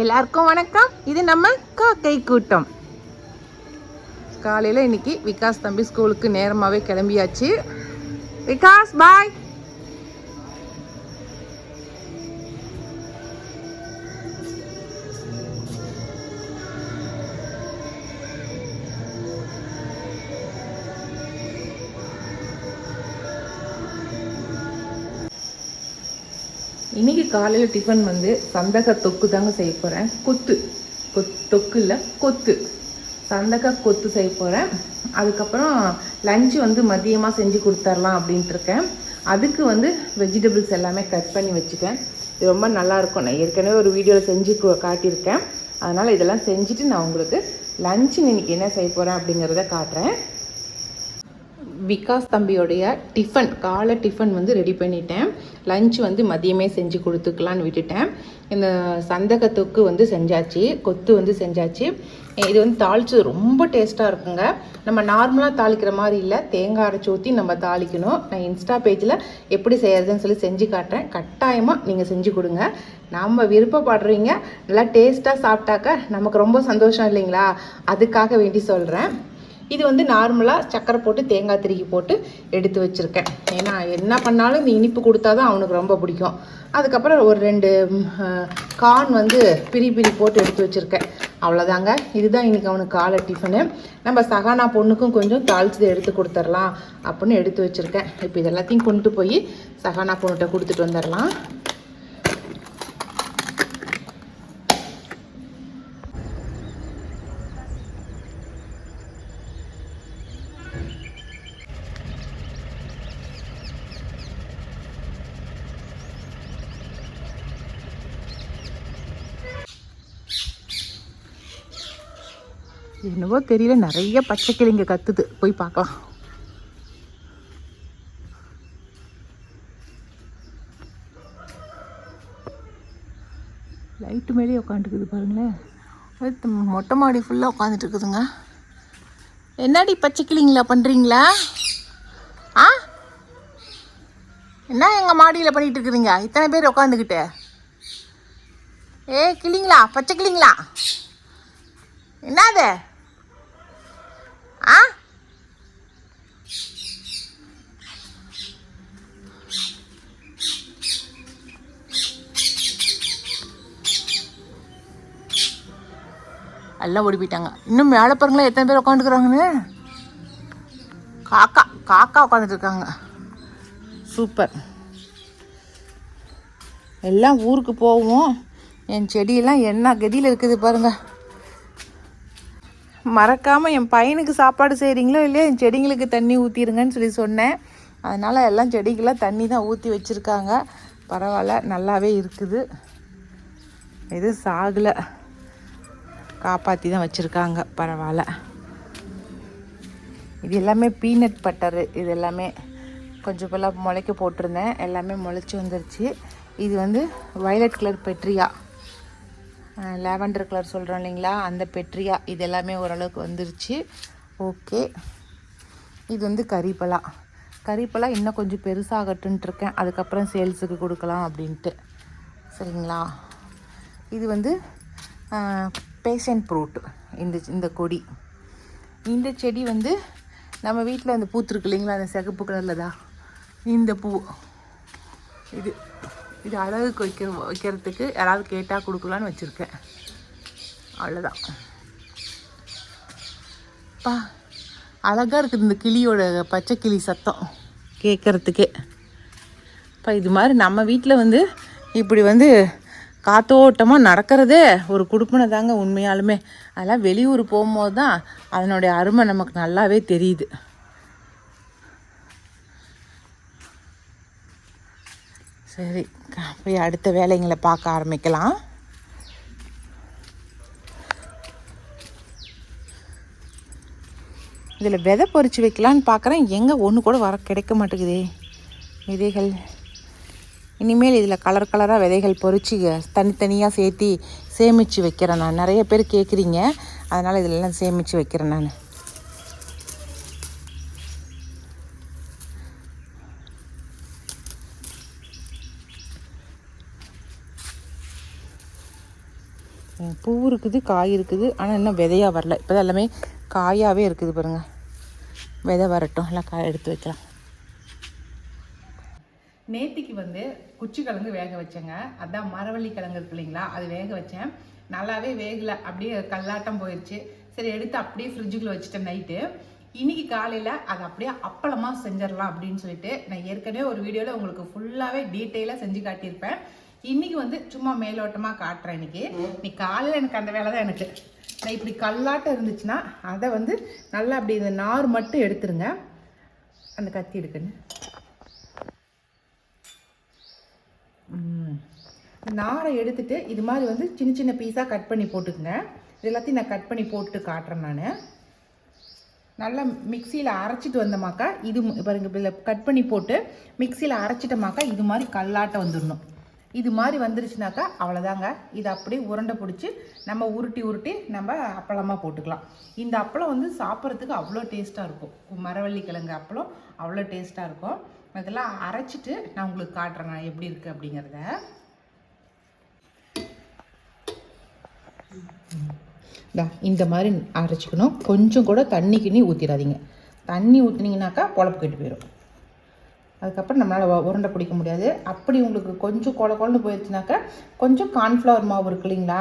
எல்லாருக்கும் வணக்கம். இது நம்ம காக்கை கூட்டம். காலையில் இன்னைக்கு விகாஸ் தம்பி ஸ்கூலுக்கு நேரமாகவே கிளம்பியாச்சு. விகாஸ் பாய் காலையில் டிஃபன் வந்து சந்தக தொக்கு தாங்க செய்ய போகிறேன் கொத்து. கொத் தொக்கு இல்லை கொத்து. சந்தக கொத்து செய்ய போகிறேன் அதுக்கப்புறம் லஞ்சு வந்து மதியமாக செஞ்சு கொடுத்துர்லாம் அப்படின்ட்டு இருக்கேன். அதுக்கு வந்து வெஜிடபிள்ஸ் எல்லாமே கட் பண்ணி வச்சுட்டேன். இது ரொம்ப நல்லாயிருக்கும் நான் ஏற்கனவே ஒரு வீடியோவில் செஞ்சு காட்டியிருக்கேன். அதனால் இதெல்லாம் செஞ்சுட்டு நான் உங்களுக்கு லஞ்சுன்னு இன்றைக்கி என்ன செய்ய போகிறேன் அப்படிங்கிறத காட்டுறேன். விகாஸ் தம்பியோடைய டிஃபன் காலை டிஃபன் வந்து ரெடி பண்ணிட்டேன். லஞ்ச் வந்து மதியமே செஞ்சு கொடுத்துக்கலான்னு விட்டுட்டேன். இந்த சந்தக தொக்கு வந்து செஞ்சாச்சு கொத்து வந்து செஞ்சாச்சு. இது வந்து தாளிச்சு ரொம்ப டேஸ்ட்டாக இருக்குங்க. நம்ம நார்மலாக தாளிக்கிற மாதிரி இல்லை தேங்காய் அரைச்சி ஊற்றி நம்ம தாளிக்கணும். நான் இன்ஸ்டா பேஜில் எப்படி செய்யறதுன்னு சொல்லி செஞ்சு காட்டுறேன். கட்டாயமாக நீங்கள் செஞ்சு கொடுங்க. நம்ம விருப்பப்படுறீங்க நல்லா டேஸ்ட்டாக சாப்பிட்டாக்க நமக்கு ரொம்ப சந்தோஷம் இல்லைங்களா? அதுக்காக வேண்டி சொல்கிறேன் இது வந்து நார்மலாக சக்கரை போட்டு தேங்காய் திருக்கி போட்டு எடுத்து வச்சுருக்கேன். ஏன்னா என்ன பண்ணாலும் இந்த இனிப்பு கொடுத்தா தான் அவனுக்கு ரொம்ப பிடிக்கும். அதுக்கப்புறம் ஒரு ரெண்டு கார்ன் வந்து பிரி பிரி போட்டு எடுத்து வச்சுருக்கேன். அவ்வளோதாங்க இதுதான் இன்றைக்கி அவனுக்கு காலை டிஃபனு நம்ம சகானா பொண்ணுக்கும் கொஞ்சம் தாளிச்சதை எடுத்து கொடுத்துர்லாம் அப்படின்னு எடுத்து வச்சுருக்கேன். இப்போ இது எல்லாத்தையும் கொண்டு போய் சகானா பொண்ணுகிட்ட கொடுத்துட்டு வந்துடலாம் என்னவோ தெரியல நிறைய பச்சை கிளிங்க கத்துது. போய் பார்க்கலாம். லைட்டு மேலேயே உட்காந்துக்குது பாருங்களேன். அது மொட்டை மாடி ஃபுல்லாக உட்காந்துட்டு இருக்குதுங்க என்னடி பச்சை கிளிங்களா பண்ணுறீங்களா ஆ? என்ன எங்கள் மாடியில் பண்ணிகிட்டு இருக்குதுங்க இத்தனை பேர் உட்காந்துக்கிட்டு ஏ கிளிங்களா? பச்சை கிளிங்களா? என்னது ஆ எல்லாம் ஓடி போயிட்டாங்க இன்னும் மேலே பாருங்களேன் எத்தனை பேர் உட்காந்துக்கிறாங்கன்னு காக்கா காக்கா உட்காந்துட்டு இருக்காங்க சூப்பர். எல்லாம் ஊருக்கு போவோம். என் செடியெல்லாம் என்ன கதியில் இருக்குது பாருங்க. மறக்காமல் என் பையனுக்கு சாப்பாடு செய்கிறீங்களோ இல்லையா என் செடிங்களுக்கு தண்ணி ஊற்றிடுங்கன்னு சொல்லி சொன்னேன். அதனால் எல்லாம் செடிக்கெல்லாம் தண்ணி தான் ஊற்றி வச்சுருக்காங்க. பரவாயில்ல நல்லாவே இருக்குது. இது சாகலை. காப்பாற்றி தான் வச்சுருக்காங்க. பரவாயில்ல. இது எல்லாமே பீனட் பட்டரு. இது எல்லாமே கொஞ்சம் இப்போல்லாம் முளைக்க போட்டிருந்தேன். எல்லாமே முளைச்சி வந்துருச்சு. இது வந்து வயலட் கலர் பெட்ரியா. லேவண்டர் கலர் சொல்கிறோம் இல்லைங்களா? அந்த பெட்ரியா. இது எல்லாமே ஓரளவுக்கு வந்துருச்சு. ஓகே. இது வந்து கறிப்பலா. கறிப்பலா இன்னும் கொஞ்சம் பெருசாகட்டுன்ட்டு இருக்கேன் அதுக்கப்புறம் சேல்ஸுக்கு கொடுக்கலாம் அப்படின்ட்டு. சரிங்களா? இது வந்து பேஷன் ப்ரூட் இந்த இந்த கொடி. இந்த செடி வந்து நம்ம வீட்டில் அந்த பூத்துருக்கு இல்லைங்களா? அந்த சிகப்பு கலரில் தான் இந்த பூ. இது இது அழகுக்கு வைக்க வைக்கிறதுக்கு யாராவது கேட்டால் கொடுக்கலான்னு வச்சுருக்கேன். அவ்வளோதான் பா அழகாக இருக்குது இந்த கிளியோட பச்சை கிளி சத்தம் கேட்குறதுக்கே இப்போ இது மாதிரி நம்ம வீட்டில் வந்து இப்படி வந்து காத்தோட்டமாக நடக்கிறதே ஒரு குடுப்பினை தாங்க உண்மையாலுமே. அதெல்லாம் வெளியூர் போகும்போது தான் அதனுடைய அருமை நமக்கு நல்லாவே தெரியுது. சரி போய் அடுத்த வேலைங்களை பார்க்க ஆரம்பிக்கலாம். இதில் விதை பொறிச்சு வைக்கலான்னு பார்க்குறேன். எங்கே ஒன்று கூட வர கிடைக்க மாட்டேங்குதே. விதைகள். இனிமேல் இதில் கலர் கலராக விதைகள் பொறிச்சு தனித்தனியாக சேர்த்தி சேமித்து வைக்கிறேன் நான். நிறைய பேர் கேட்குறீங்க. அதனால் இதிலெல்லாம் சேமித்து வைக்கிறேன் நான். பூ இருக்குது காய் இருக்குது. ஆனால் இன்னும் விதையாக வரல. இப்போ எல்லாமே காயாகவே இருக்குது பாருங்கள் விதை வரட்டும். எல்லாம் காய் எடுத்து வைக்கலாம். நேத்திக்கு வந்து குச்சி கிழங்கு வேக வச்சேங்க. அதான் மரவள்ளி கிழங்கு இருக்கு இல்லைங்களா அது வேக வச்சேன். நல்லாவே வேகலை அப்படியே கல்லாட்டம் போயிடுச்சு சரி எடுத்து அப்படியே ஃப்ரிட்ஜுக்குள்ளே வச்சுட்டேன் நைட்டு இன்னைக்கு காலையில் அதை அப்படியே அப்பளமாக செஞ்சிடலாம் அப்படின்னு சொல்லிட்டு நான் ஏற்கனவே ஒரு வீடியோவில் உங்களுக்கு ஃபுல்லாகவே டீட்டெயிலாக செஞ்சு காட்டியிருப்பேன். இன்னைக்கு வந்து சும்மா மேலோட்டமாக காட்டுறேன் இன்னைக்கு. நீ காலையில் எனக்கு அந்த வேலை தான் எனக்கு. நான் இப்படி கல்லாட்டம் இருந்துச்சுன்னா அதை வந்து நல்லா அப்படி இந்த நார் மட்டும் எடுத்துருங்க. அந்த கத்தி எடுக்குன்னு நாரை எடுத்துகிட்டு இது மாதிரி வந்து சின்ன சின்ன பீஸாக கட் பண்ணி போட்டுக்குங்க. இது எல்லாத்தையும் நான் கட் பண்ணி போட்டு காட்டுறேன் நான். நல்லா மிக்சியில் அரைச்சிட்டு வந்தமாக்கா இது இப்போ பாருங்க இதில் கட் பண்ணி போட்டு மிக்சியில் அரைச்சிட்டமாக்கா இது மாதிரி கல்லாட்டம் வந்துடணும் இது மாதிரி வந்துருச்சுனாக்கா அவ்வளோதாங்க இது அப்படியே உருண்டை பிடிச்சி நம்ம உருட்டி உருட்டி நம்ம அப்பளமாக போட்டுக்கலாம். இந்த அப்பளம் வந்து சாப்பிட்றதுக்கு அவ்வளோ டேஸ்ட்டாக இருக்கும். மரவள்ளி கிழங்கு அப்பளம் அவ்வளோ டேஸ்ட்டாக இருக்கும். அதெல்லாம் அரைச்சிட்டு நான் உங்களுக்கு காட்டுறேங்க எப்படி இருக்குது அப்படிங்கிறத. இந்தா இந்த மாதிரி அரைச்சிக்கணும். கொஞ்சம் கூட தண்ணி கிண்ணி ஊற்றிடாதீங்க தண்ணி ஊற்றினீங்கனாக்கா பொழப்பு கெட்டு போயிடும் அதுக்கப்புறம் நம்மளால் உருண்டை பிடிக்க முடியாது. அப்படி உங்களுக்கு கொஞ்சம் கொல கொலன்னு போயிடுச்சுனாக்கா கொஞ்சம் கார்ன்ஃப்ளவர் மாவு இருக்கு இல்லைங்களா?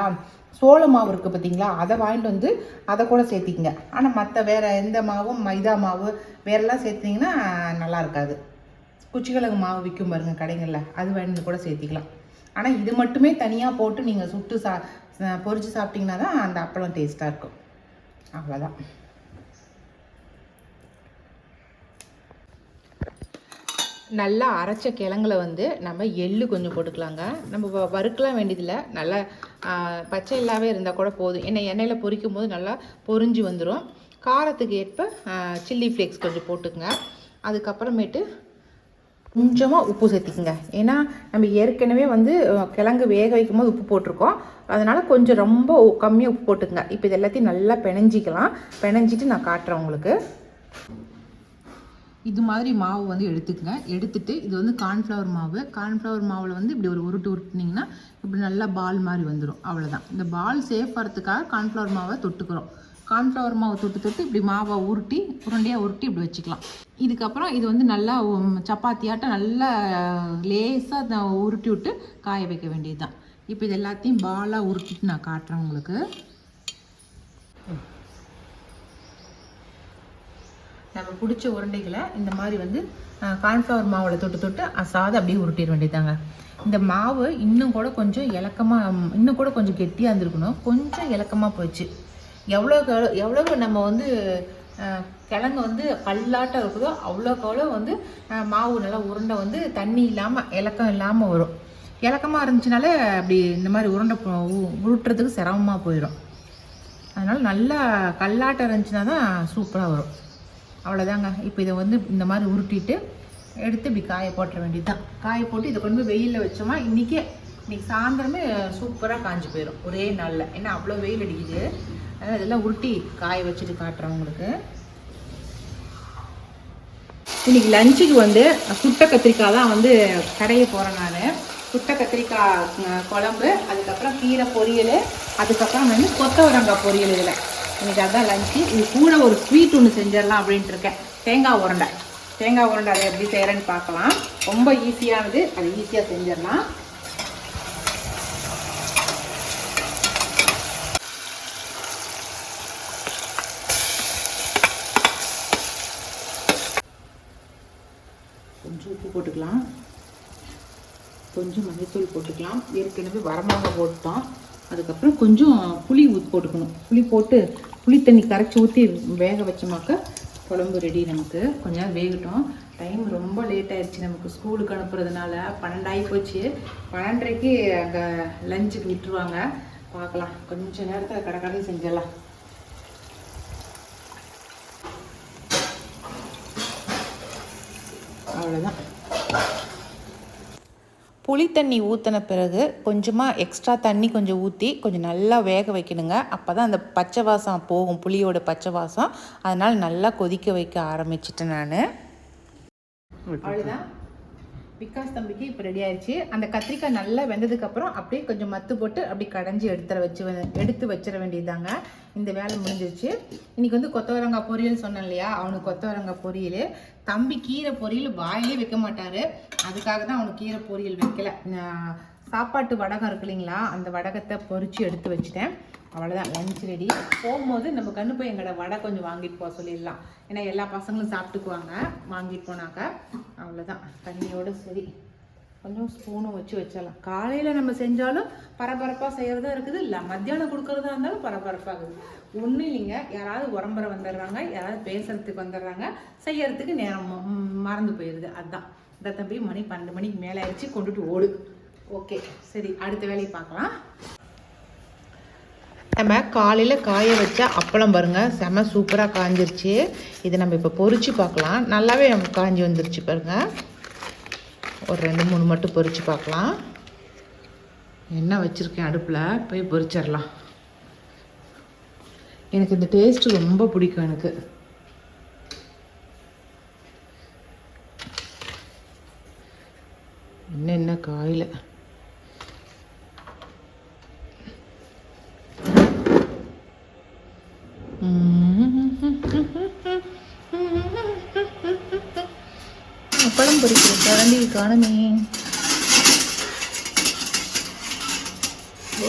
சோள மாவு இருக்குது பார்த்தீங்களா அதை வாங்கிட்டு வந்து அதை கூட சேர்த்திக்கங்க. ஆனால் மற்ற வேறு எந்த மாவும் மைதா மாவு வேறெல்லாம் சேர்த்திங்கன்னா நல்லா இருக்காது. குச்சிக்கிழங்கு மாவு விற்கும் பாருங்க கடைகளில். அது வாங்கிட்டு கூட சேர்த்திக்கலாம். ஆனால் இது மட்டுமே தனியாக போட்டு நீங்கள் சுட்டு சா ச- பொரிச்சு தான் அந்த அப்பளம் டேஸ்ட்டாக இருக்கும். அவ்வளோதான் நல்லா அரைச்ச கிழங்குல வந்து நம்ம எள்ளு கொஞ்சம் போட்டுக்கலாங்க. நம்ம வ- வறுக்கலாம் வேண்டியதில்லை. நல்லா பச்சை இல்லாவே இருந்தால் கூட போதும். ஏன்னா எண்ணெயில் பொரிக்கும் போது நல்லா பொரிஞ்சு வந்துடும் காரத்துக்கு ஏற்ப சில்லி ஃப்ளேக்ஸ் கொஞ்சம் போட்டுக்கங்க. அதுக்கப்புறமேட்டு கொஞ்சமாக உப்பு சேர்த்திக்கங்க. ஏன்னா நம்ம ஏற்கனவே வந்து கிழங்கு வேக வைக்கும் போது உப்பு போட்டிருக்கோம். அதனால் கொஞ்சம் ரொம்ப கம்மியாக உப்பு போட்டுக்கங்க. இப்போ இது எல்லாத்தையும் நல்லா பிணைஞ்சிக்கலாம். பிணைஞ்சிட்டு நான் காட்டுறேன் உங்களுக்கு. இது மாதிரி மாவு வந்து எடுத்துக்கங்க. எடுத்துட்டு இது வந்து கார்ன்ஃப்ளவர் மாவு. கார்ன்ஃப்ளவர் மாவில் வந்து இப்படி ஒரு உருட்டு உருட்டுனிங்கன்னா இப்படி நல்லா பால் மாதிரி வந்துடும் அவ்வளோதான் இந்த பால் சேஃப் வரதுக்காக கார்ன்ஃப்ளவர் மாவை தொட்டுக்கிறோம். கார்ன்ஃப்ளவர் மாவை தொட்டு தொட்டு இப்படி மாவை உருட்டி உருண்டையாக உருட்டி இப்படி வச்சுக்கலாம். இதுக்கப்புறம் இது வந்து நல்லா சப்பாத்தியாட்டம் நல்லா லேசாக உருட்டி விட்டு காய வைக்க வேண்டியது தான் இப்போ இது எல்லாத்தையும் பாலாக உருட்டிட்டு நான் காட்டுறேன் உங்களுக்கு. நம்ம பிடிச்ச உருண்டைகளை இந்த மாதிரி வந்து கார்ன்ஃப்ளவர் மாவில் தொட்டு தொட்டு அசாத அப்படியே உருட்டிட வேண்டியதாங்க இந்த மாவு இன்னும் கூட கொஞ்சம் இலக்கமாக இன்னும் கூட கொஞ்சம் கெட்டியாக இருந்திருக்கணும். கொஞ்சம் இலக்கமாக போச்சு. எவ்வளோக்கு எவ்வளவு நம்ம வந்து கிழங்கு வந்து கல்லாட்டம் இருக்குதோ அவ்வளோக்கு அவ்வளோ வந்து மாவு நல்லா உருண்டை வந்து தண்ணி இல்லாமல் இலக்கம் இல்லாமல் வரும். இலக்கமாக இருந்துச்சுனாலே அப்படி இந்த மாதிரி உருண்டை உ- உருட்டுறதுக்கு சிரமமாக போயிடும் அதனால் நல்லா கல்லாட்டம் இருந்துச்சுன்னா தான் சூப்பராக வரும். அவ்வளோதாங்க இப்போ இதை வந்து இந்த மாதிரி உருட்டிட்டு எடுத்து இப்படி காய போட்டுற வேண்டியது தான் காய போட்டு இதை கொண்டு போய் வெயிலில் வச்சோமா இன்றைக்கே இன்றைக்கி சாயந்தரமே சூப்பராக காஞ்சி போயிடும் ஒரே நாளில். ஏன்னா அவ்வளோ வெயில் அடிக்குது. அதனால் இதெல்லாம் உருட்டி காய வச்சுட்டு காட்டுறேன் உங்களுக்கு. இன்னைக்கு லஞ்சுக்கு வந்து சுட்ட கத்திரிக்காய் தான் வந்து கடைய போகிறேன் நான். சுட்ட கத்திரிக்காய் குழம்பு அதுக்கப்புறம் கீரை பொரியல் அதுக்கப்புறம் வந்து கொத்தவரங்காய் பொரியல் இதில். இன்னைக்கு அதுதான் லஞ்சு. இது கூட ஒரு ஸ்வீட் ஒன்று செஞ்சிடலாம் அப்படின்ட்டு இருக்கேன். தேங்காய் உருண்டை. தேங்காய் உருண்டை அதை எப்படி செய்கிறேன்னு பார்க்கலாம். ரொம்ப ஈஸியானது அது ஈஸியாக செஞ்சிடலாம் கொஞ்சம் உப்பு போட்டுக்கலாம் கொஞ்சம் மஞ்சத்தூள் போட்டுக்கலாம். ஏற்கனவே வரமாக போட்டோம். அதுக்கப்புறம் கொஞ்சம் புளி ஊற்றி போட்டுக்கணும். புளி போட்டு புளி தண்ணி கரைச்சி ஊற்றி வேக வச்சோமாக்க குழம்பு ரெடி நமக்கு. கொஞ்ச நேரம் வேகட்டும். டைம் ரொம்ப லேட் ஆயிடுச்சு நமக்கு. ஸ்கூலுக்கு அனுப்புறதுனால பன்னெண்டாகி போச்சு. பன்னெண்டரைக்கு அங்கே லஞ்சுக்கு விட்டுருவாங்க. பார்க்கலாம் கொஞ்சம் நேரத்தில் கடை கடை செஞ்சிடலாம். அவ்வளோதான் புளி தண்ணி ஊற்றின பிறகு கொஞ்சமாக எக்ஸ்ட்ரா தண்ணி கொஞ்சம் ஊற்றி கொஞ்சம் நல்லா வேக வைக்கணுங்க. அப்போ தான் அந்த பச்சை வாசம் போகும் புளியோட பச்சை வாசம். அதனால் நல்லா கொதிக்க வைக்க ஆரம்பிச்சிட்டேன் நான். அவ்வளோதான் விகாஸ் தம்பிக்கு இப்போ ரெடி ஆயிடுச்சு. அந்த கத்திரிக்காய் நல்லா வெந்ததுக்கப்புறம் அப்படியே கொஞ்சம் மத்து போட்டு அப்படி கடைஞ்சி எடுத்துற வச்சு எடுத்து வச்சிட வேண்டியதுதாங்க. இந்த வேலை முடிஞ்சிருச்சு. இன்னைக்கு வந்து கொத்தவரங்காய் பொரியல் சொன்னேன் இல்லையா? அவனுக்கு கொத்தவரங்காய் பொரியல். தம்பி கீரை பொரியல் வாயிலே வைக்க மாட்டாரு. அதுக்காக தான் அவனுக்கு கீரை பொரியல் வைக்கல. சாப்பாட்டு வடகம் இருக்கு இல்லைங்களா? அந்த வடகத்தை பொறிச்சு எடுத்து வச்சுட்டேன். அவ்வளோதான் லஞ்ச் ரெடி போகும்போது நம்ம கண்ணு போய் எங்களோட வடை கொஞ்சம் வாங்கிட்டு போக சொல்லிடலாம். ஏன்னா எல்லா பசங்களும் சாப்பிட்டுக்குவாங்க. வாங்கிட்டு போனாக்க அவ்வளோதான் தண்ணியோட சரி. கொஞ்சம் ஸ்பூனும் வச்சு வச்சிடலாம். காலையில் நம்ம செஞ்சாலும் பரபரப்பாக செய்கிறதா இருக்குது. இல்லை மத்தியானம் கொடுக்குறதா இருந்தாலும் பரபரப்பாகுது ஒன்றும் இல்லைங்க. யாராவது உரம்பரை வந்துடுறாங்க யாராவது பேசுகிறதுக்கு வந்துடுறாங்க செய்யறதுக்கு நேரம் மறந்து போயிடுது அதுதான் இந்த தம்பி மணி பன்னெண்டு மணிக்கு மேலே ஆயிடுச்சு கொண்டுட்டு ஓடு. ஓகே சரி அடுத்த வேலையை பார்க்கலாம். நம்ம காலையில் காய வச்ச அப்பளம் பாருங்க செம சூப்பராக காஞ்சிருச்சு. இதை நம்ம இப்போ பொறிச்சு பார்க்கலாம். நல்லாவே நமக்கு காஞ்சி வந்துருச்சு பாருங்கள் ஒரு ரெண்டு மூணு மட்டும் பொரிச்சு பார்க்கலாம். என்ன வச்சுருக்கேன் அடுப்பில். போய் பொரிச்சிடலாம். எனக்கு இந்த டேஸ்ட்டு ரொம்ப பிடிக்கும் எனக்கு. என்னென்ன காயில் அப்பளம் பொரிக்கிற கரண்டி காணுமே.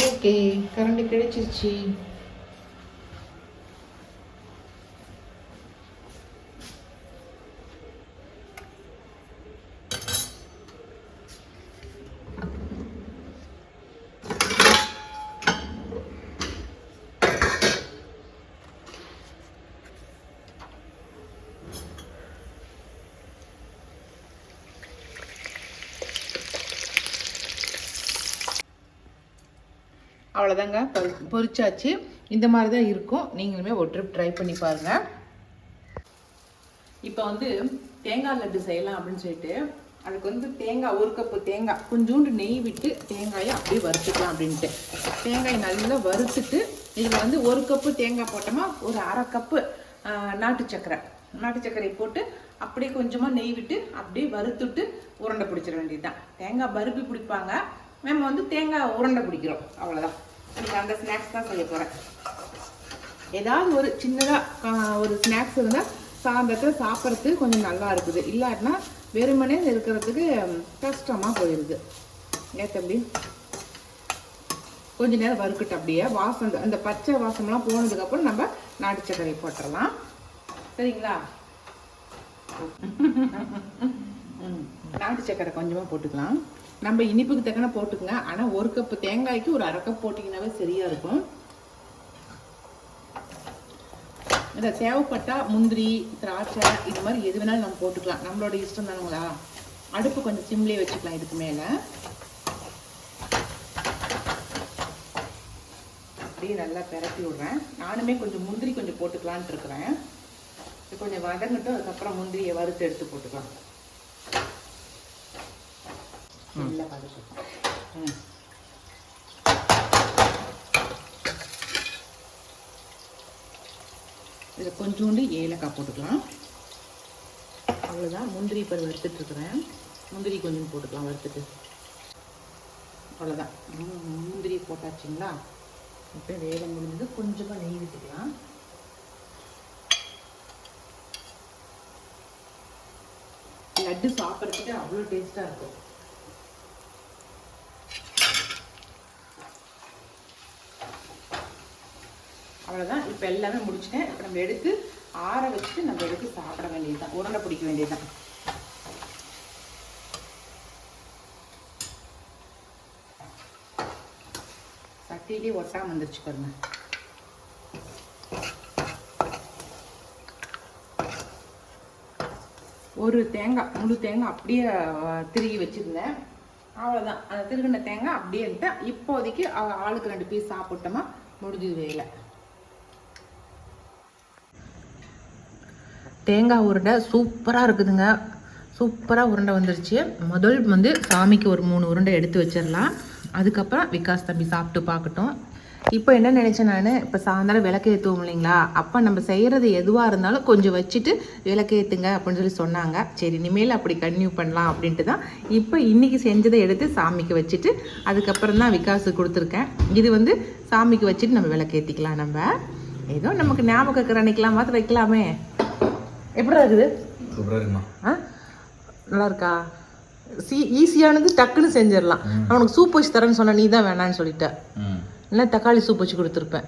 ஓகே கரண்ட் கிடைச்சிருச்சு. அவ்வளோதாங்க பொரி- பொரிச்சாச்சு இந்த மாதிரி தான் இருக்கும். நீங்களுமே ஒரு ட்ரிப் ட்ரை பண்ணி பாருங்கள் இப்போ வந்து தேங்காய் லட்டு செய்யலாம் அப்படின்னு சொல்லிட்டு அதுக்கு வந்து தேங்காய் ஒரு கப்பு தேங்காய் கொஞ்சோண்டு நெய் விட்டு தேங்காயை அப்படியே வறுத்துக்கலாம் அப்படின்ட்டு. தேங்காய் நல்லா வறுத்துட்டு இதில் வந்து ஒரு கப்பு தேங்காய் போட்டோமா ஒரு அரை கப்பு நாட்டு சக்கரை நாட்டு சர்க்கரை போட்டு அப்படியே கொஞ்சமாக நெய் விட்டு அப்படியே வறுத்துட்டு உருண்டை பிடிச்சிட வேண்டியதுதான். தேங்காய் பருப்பி பிடிப்பாங்க. நம்ம வந்து தேங்காய் உருண்டை பிடிக்கிறோம். அவ்வளோதான் இன்னைக்கு அந்த ஸ்நாக்ஸ் தான் செய்ய போகிறேன் ஏதாவது ஒரு சின்னதாக ஒரு ஸ்நாக்ஸ் இருந்தால் சாயந்தரத்தில் சாப்பிட்றதுக்கு கொஞ்சம் நல்லா இருக்குது. இல்லாட்டினா வெறுமனே இருக்கிறதுக்கு கஷ்டமாக போயிடுது ஏன் தம்பி கொஞ்ச நேரம் வறுக்கட்டும் அப்படியே வாசம் அந்த- பச்சை வாசம்லாம் போனதுக்கப்புறம் நம்ம நாட்டு சர்க்கரை போட்டுடலாம். சரிங்களா? நாட்டு சர்க்கரை கொஞ்சமாக போட்டுக்கலாம். நம்ம இனிப்புக்கு தக்கன போட்டுக்கங்க. ஆனால் ஒரு கப்பு தேங்காய்க்கு ஒரு அரை கப் போட்டிங்கனாவே சரியாக இருக்கும். இந்த தேவைப்பட்டா முந்திரி திராட்சை இது மாதிரி எது வேணாலும் நம்ம போட்டுக்கலாம். நம்மளோட இஷ்டம் தானுங்களா அடுப்பு கொஞ்சம் சிம்லேயே வச்சுக்கலாம் இதுக்கு மேலே. அப்படியே நல்லா பெரட்டி விடுறேன். நானுமே கொஞ்சம் முந்திரி கொஞ்சம் போட்டுக்கலான்ட்டு இருக்கிறேன். கொஞ்சம் வதங்கட்டும் அதுக்கப்புறம் முந்திரியை வறுத்து எடுத்து போட்டுக்கலாம். நல்லா வதக்கட்டும். இதில் கொஞ்சோண்டு ஏலக்காய் போட்டுக்கலாம். அவ்வளோதான் முந்திரி இப்போ வறுத்துட்டு இருக்கிறேன். முந்திரி கொஞ்சம் போட்டுக்கலாம் வறுத்துட்டு. அவ்வளோதான் முந்திரி போட்டாச்சுங்களா? இப்போ வேலை முடிஞ்சது கொஞ்சமாக நெய் விட்டுக்கலாம். லட்டு சாப்பிட்றதுக்கு அவ்வளோ டேஸ்ட்டாக இருக்கும். அவ்வளோதான் இப்போ எல்லாமே முடிச்சிட்டேன். இப்போ நம்ம எடுத்து ஆற வச்சுட்டு நம்ம எடுத்து சாப்பிட வேண்டியதுதான். உருண்டை பிடிக்க வேண்டியதுதான். சட்டியிலே ஒட்டாம வந்துருச்சு பாருங்க. ஒரு தேங்காய் முழு தேங்காய் அப்படியே திருகி வச்சிருந்தேன். அவ்வளோதான் அந்த திருகின தேங்காய் அப்படியே இருந்தேன் இப்போதைக்கு ஆளுக்கு ரெண்டு பீஸ் சாப்பிட்டோமா முடிஞ்சது வேலை. தேங்காய் உருண்டை சூப்பராக இருக்குதுங்க. சூப்பராக உருண்டை வந்துருச்சு. முதல் வந்து சாமிக்கு ஒரு மூணு உருண்டை எடுத்து வச்சிடலாம் அதுக்கப்புறம் விகாஸ் தம்பி சாப்பிட்டு பார்க்கட்டும். இப்போ என்ன நினச்சேன் நான்? இப்போ சாயந்தரம் விளக்கு ஏற்றுவோம் இல்லைங்களா? அப்போ நம்ம செய்கிறது எதுவாக இருந்தாலும் கொஞ்சம் வச்சுட்டு விளக்கு ஏற்றுங்க அப்படின்னு சொல்லி சொன்னாங்க. சரி இனிமேல் அப்படி கன்டினியூ பண்ணலாம் அப்படின்ட்டு தான் இப்போ இன்றைக்கி செஞ்சதை எடுத்து சாமிக்கு வச்சுட்டு அதுக்கப்புறம் தான் விகாஸுக்கு கொடுத்துருக்கேன். இது வந்து சாமிக்கு வச்சுட்டு நம்ம விளக்கு ஏற்றிக்கலாம் நம்ம. ஏதோ நமக்கு ஞாபகம் இருக்கிற அன்னைக்கெல்லாம் மாத்திரம் வைக்கலாமே. எப்படி இருக்குது? சூப்பராக இருக்குமா? ஆ? நல்லா இருக்கா சி ஈஸியானது டக்குன்னு செஞ்சிடலாம். நான் உனக்கு சூப் வச்சு தரேன்னு சொன்ன நீ தான் வேணான்னு சொல்லிட்ட. இல்லை தக்காளி சூப் வச்சு கொடுத்துருப்பேன்.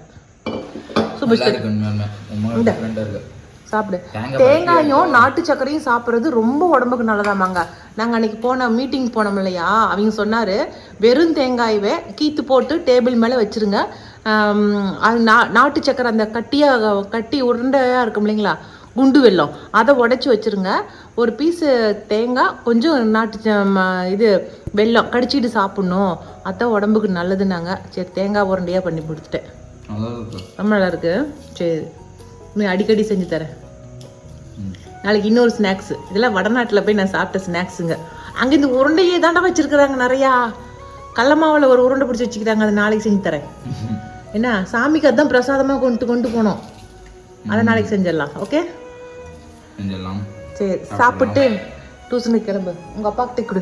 சூப் இருக்கு. சாப்பிடு. தேங்காய் தேங்காயும் நாட்டு சர்க்கரையும் சாப்பிட்றது ரொம்ப உடம்புக்கு நல்லதாமாங்க. நாங்கள் அன்னைக்கு போன மீட்டிங் போனோம் இல்லையா? அவங்க சொன்னார் வெறும் தேங்காயவே கீத்து போட்டு டேபிள் மேலே வச்சிருங்க. அது நா நாட்டு சர்க்கரை அந்த கட்டியாக கட்டி உருண்டையாக இருக்கும் இல்லைங்களா? குண்டு வெல்லம் அதை உடச்சி வச்சிருங்க. ஒரு பீஸு தேங்காய் கொஞ்சம் நாட்டு இது வெல்லம் கடிச்சிட்டு சாப்பிட்ணும். அதான் உடம்புக்கு நல்லதுன்னாங்க. சரி தேங்காய் உருண்டையாக பண்ணி கொடுத்துட்டேன். ரொம்ப நல்லா இருக்கு சரி நீ அடிக்கடி செஞ்சு தரேன். நாளைக்கு இன்னொரு ஸ்நாக்ஸ் இதெல்லாம் வடநாட்டில் போய் நான் சாப்பிட்ட ஸ்நாக்ஸுங்க அங்கே இந்த உருண்டையே தாண்டா வச்சிருக்கிறாங்க நிறையா. கடல மாவுல ஒரு உருண்டை பிடிச்சி வச்சுக்கிறாங்க. அதை நாளைக்கு செஞ்சு தரேன். என்ன? சாமிக்கு அதான் பிரசாதமாக கொண்டு கொண்டு போனோம். அதை நாளைக்கு செஞ்சிடலாம். ஓகே செஞ்சிடலாம் சரி சாப்பிட்டு டியூஷனுக்கு கிளம்பு. உங்கள் அப்பாக்கிட்ட கொடு.